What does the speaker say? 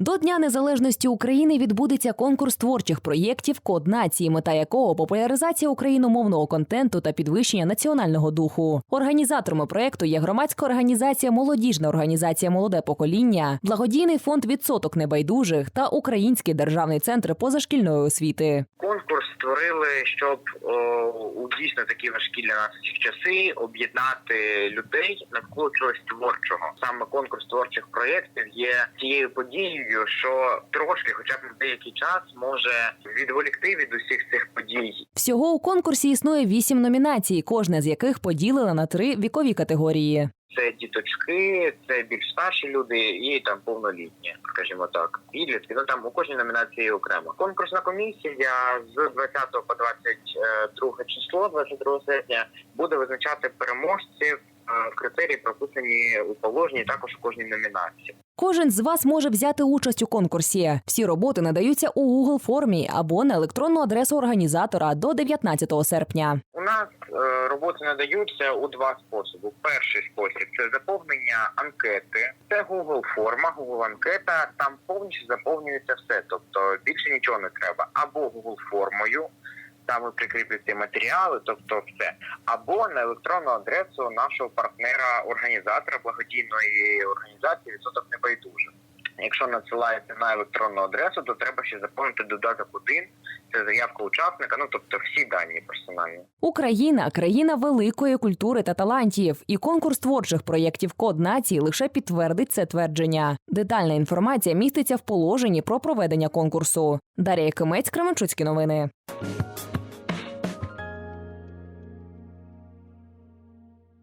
До Дня Незалежності України відбудеться конкурс творчих проєктів Код нації, мета якого популяризація україномовного контенту та підвищення національного духу. Організаторами проєкту є громадська організація Молодіжна організація Молоде покоління, благодійний фонд відсоток небайдужих та Український державний центр позашкільної освіти. Конкурс створили, щоб о, у дійсно такі важкі для нас часи об'єднати людей навколо чогось творчого. Саме конкурс творчих проєктів є тією подією, що трошки, хоча б на деякий час, може відволікти від усіх цих подій. Всього у конкурсі існує вісім номінацій, кожна з яких поділена на три вікові категорії. Це діточки, це більш старші люди і там повнолітні, скажімо так. Підлітки, ну там у кожній номінації окремо. Конкурсна комісія з 20 по 22 число, 22 серпня, буде визначати переможців. Е, Критерії прописані у положенні також у кожній номінації. Кожен з вас може взяти участь у конкурсі. Всі роботи надаються у Google формі або на електронну адресу організатора до 19 серпня. У нас е, роботи надаються у два способи. Перший спосіб це заповнення анкети. Це Google форма, Google анкета. Там повністю заповнюється все. Тобто більше нічого не треба. Або Google формою, там ви прикріплюєте матеріали, тобто все, або на електронну адресу нашого партнера, організатора благодійної організації відсоток небайдужих. Якщо надсилаєте на електронну адресу, то треба ще заповнити додаток 1, це заявка учасника, ну тобто всі дані персональні. Україна країна великої культури та талантів, і конкурс творчих проєктів Код нації лише підтвердить це твердження. Детальна інформація міститься в положенні про проведення конкурсу. Дар'я Кимець, Кременчуцькі новини.